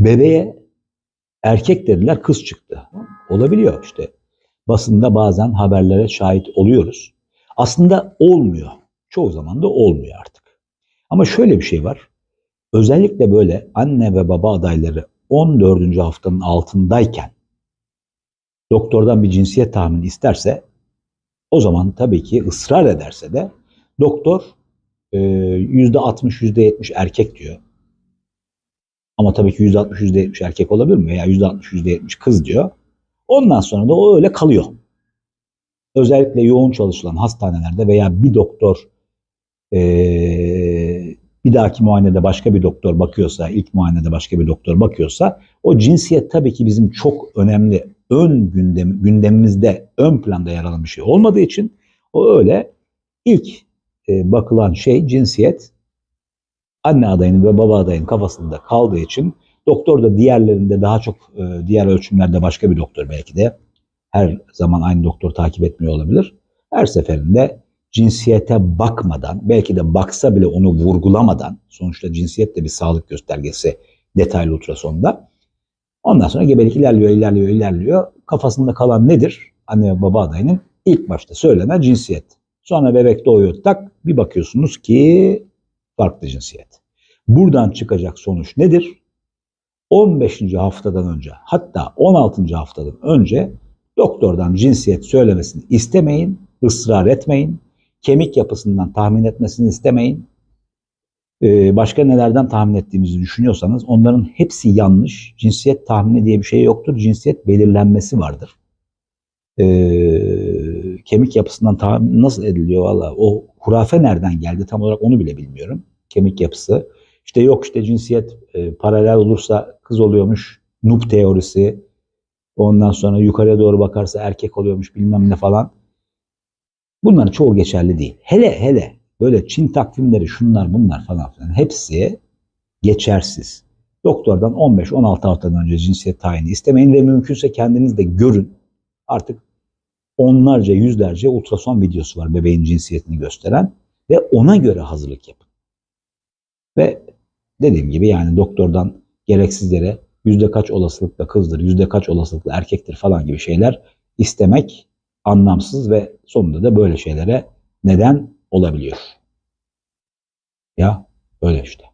Bebeğe erkek dediler kız çıktı. Olabiliyor işte. Basında bazen haberlere şahit oluyoruz. Aslında olmuyor. Çoğu zaman da olmuyor artık. Ama şöyle bir şey var. Özellikle böyle anne ve baba adayları 14. haftanın altındayken doktordan bir cinsiyet tahmini isterse o zaman tabii ki ısrar ederse de doktor e, %60 %70 erkek diyor. Ama tabii ki %60 %70 erkek olabilir mi? Veya %60 %70 kız diyor. Ondan sonra da o öyle kalıyor. Özellikle yoğun çalışılan hastanelerde veya bir doktor eee, bir dahaki muayenede başka bir doktor bakıyorsa, ilk muayenede başka bir doktor bakıyorsa o cinsiyet tabii ki bizim çok önemli ön gündem, gündemimizde ön planda yer alan bir şey olmadığı için o öyle ilk e, bakılan şey cinsiyet anne adayının ve baba adayının kafasında kaldığı için doktor da diğerlerinde daha çok e, diğer ölçümlerde başka bir doktor belki de her zaman aynı doktor takip etmiyor olabilir. Her seferinde cinsiyete bakmadan belki de baksa bile onu vurgulamadan sonuçta cinsiyet de bir sağlık göstergesi detaylı ultrasonda. Ondan sonra gebelik ilerliyor, ilerliyor, ilerliyor. Kafasında kalan nedir? Anne ve baba adayının ilk başta söylenen cinsiyet. Sonra bebek doğuyor tak bir bakıyorsunuz ki farklı cinsiyet. Buradan çıkacak sonuç nedir? 15. haftadan önce hatta 16. haftadan önce doktordan cinsiyet söylemesini istemeyin, ısrar etmeyin. Kemik yapısından tahmin etmesini istemeyin. Ee, başka nelerden tahmin ettiğimizi düşünüyorsanız onların hepsi yanlış. Cinsiyet tahmini diye bir şey yoktur. Cinsiyet belirlenmesi vardır. Ee, kemik yapısından tahmin nasıl ediliyor valla o hurafe nereden geldi tam olarak onu bile bilmiyorum. Kemik yapısı. İşte yok işte cinsiyet e, paralel olursa kız oluyormuş. Noob teorisi. Ondan sonra yukarıya doğru bakarsa erkek oluyormuş bilmem ne falan. Bunların çoğu geçerli değil. Hele hele böyle Çin takvimleri şunlar bunlar falan filan hepsi geçersiz. Doktordan 15-16 haftadan önce cinsiyet tayini istemeyin ve mümkünse kendiniz de görün. Artık onlarca yüzlerce ultrason videosu var bebeğin cinsiyetini gösteren ve ona göre hazırlık yapın. Ve dediğim gibi yani doktordan gereksiz yere yüzde kaç olasılıkla kızdır, yüzde kaç olasılıkla erkektir falan gibi şeyler istemek anlamsız ve sonunda da böyle şeylere neden olabiliyor. Ya öyle işte.